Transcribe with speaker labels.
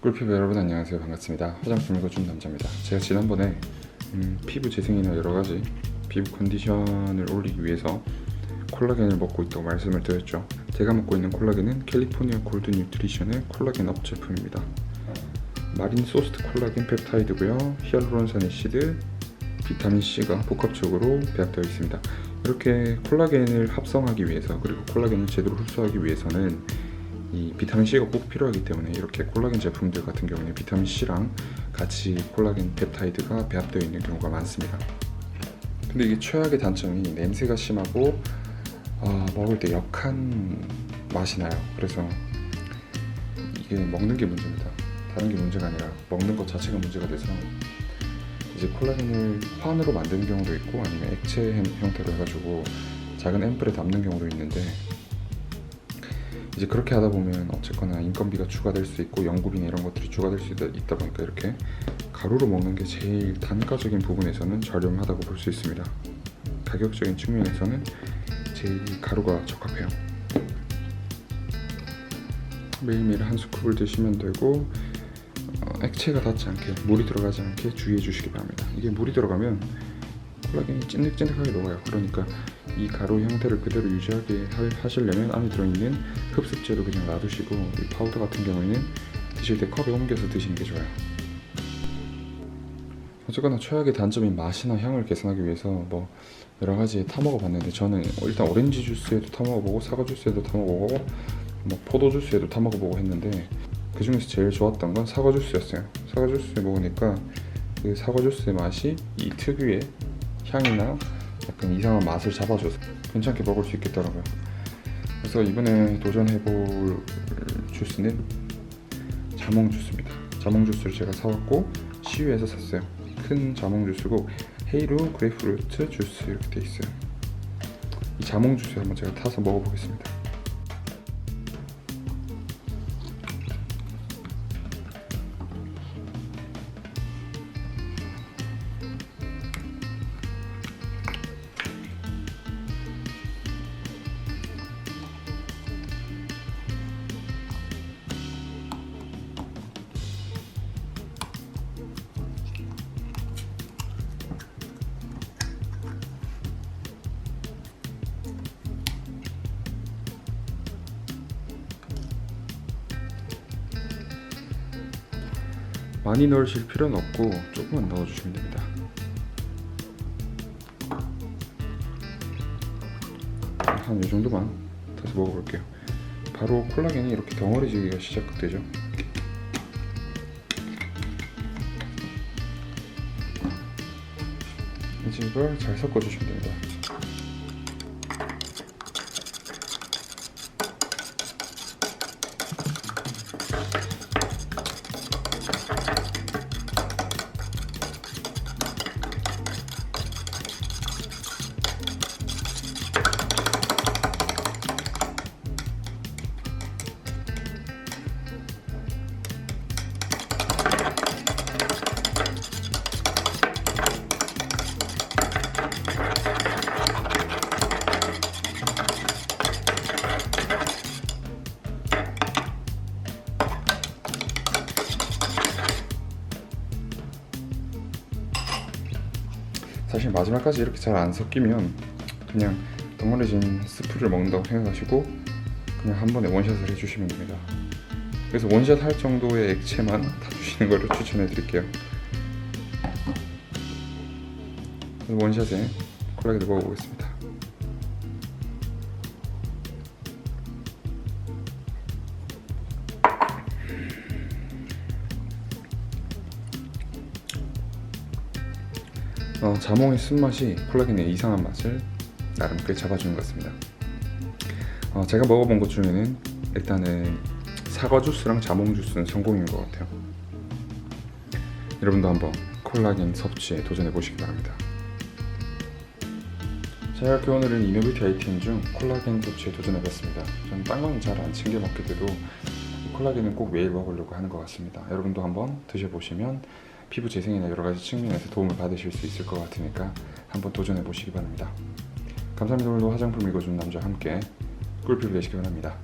Speaker 1: 꿀피부 여러분 안녕하세요. 반갑습니다. 화장품 읽어준 남자입니다. 제가 지난번에 음, 피부 재생이나 여러가지 피부 컨디션을 올리기 위해서 콜라겐을 먹고 있다고 말씀을 드렸죠. 제가 먹고 있는 콜라겐은 캘리포니아 골드 뉴트리션의 콜라겐 업 제품입니다. 마린 소스트 콜라겐 펩타이드고요. 히알루론산 애시드 비타민C가 복합적으로 배합되어 있습니다. 이렇게 콜라겐을 합성하기 위해서 그리고 콜라겐을 제대로 흡수하기 위해서는 이 비타민 C가 꼭 필요하기 때문에 이렇게 콜라겐 제품들 같은 경우는 비타민 C랑 같이 콜라겐 펩타이드가 배합되어 있는 경우가 많습니다. 근데 이게 최악의 단점이 냄새가 심하고 아, 먹을 때 역한 맛이 나요. 그래서 이게 먹는 게 문제입니다. 다른 게 문제가 아니라 먹는 것 자체가 문제가 돼서 이제 콜라겐을 환으로 만드는 경우도 있고 아니면 액체 형- 형태로 해가지고 작은 앰플에 담는 경우도 있는데 이제 그렇게 하다 보면 어쨌거나 인건비가 추가될 수 있고 연구비나 이런 것들이 추가될 수 있다, 보니까 이렇게 가루로 먹는 게 제일 단가적인 부분에서는 저렴하다고 볼 수 있습니다. 가격적인 측면에서는 제일 가루가 적합해요. 매일매일 한 스쿱을 드시면 되고 어, 액체가 닿지 않게 물이 들어가지 않게 주의해 주시기 바랍니다. 이게 물이 들어가면 콜라겐이 찐득찐득하게 녹아요. 그러니까 이 가루 형태를 그대로 유지하게 하- 하시려면 안에 들어있는 흡습제도 그냥 놔두시고 이 파우더 같은 경우에는 드실 때 컵에 옮겨서 드시는 게 좋아요. 어쨌거나 최악의 단점인 맛이나 향을 개선하기 위해서 뭐 여러 가지 타 먹어 봤는데 저는 일단 오렌지 주스에도 타 먹어 보고 사과 주스에도 타 먹어 보고 뭐 포도 주스에도 타 먹어 보고 했는데 그 중에서 제일 좋았던 건 사과 주스였어요. 사과 주스 먹으니까 그 사과 주스의 맛이 이 특유의 향이나 약간 이상한 맛을 잡아줘서 괜찮게 먹을 수 있겠더라고요. 그래서 이번에 도전해볼 주스는 자몽 주스입니다. 자몽 주스를 제가 사왔고 시유에서 샀어요. 큰 자몽 주스고 헤이루 그레이프루트 주스 이렇게 돼 있어요. 이 자몽 주스 한번 제가 타서 먹어보겠습니다. 많이 넣으실 필요는 없고 조금만 넣어주시면 됩니다. 한 이 정도만 다시 먹어볼게요. 바로 콜라겐이 이렇게 덩어리지기가 시작되죠. 이걸 잘 섞어주시면 됩니다. 사실 마지막까지 이렇게 잘 안 섞이면 그냥 덩어리진 스프를 먹는다고 생각하시고 그냥 한 번에 원샷을 해주시면 됩니다. 그래서 원샷 할 정도의 액체만 다 주시는 거를 추천해 드릴게요. 원샷에 콜라겐을 먹어보겠습니다. 어, 자몽의 쓴맛이 콜라겐의 이상한 맛을 나름 꽤 잡아주는 것 같습니다. 어, 제가 먹어본 것 중에는 일단은 사과 주스랑 자몽 주스는 성공인 것 같아요. 여러분도 한번 콜라겐 섭취에 도전해 보시기 바랍니다. 자 이렇게 오늘은 이노비티 아이템 중 콜라겐 섭취에 도전해 봤습니다. 저는 딴 건 잘 안 챙겨 먹게 돼도 콜라겐은 꼭 매일 먹으려고 하는 것 같습니다. 여러분도 한번 드셔보시면 피부 재생이나 여러 가지 측면에서 도움을 받으실 수 있을 것 같으니까 한번 도전해 보시기 바랍니다. 감사합니다. 오늘도 화장품 읽어준 남자와 함께 꿀피부 되시기 바랍니다.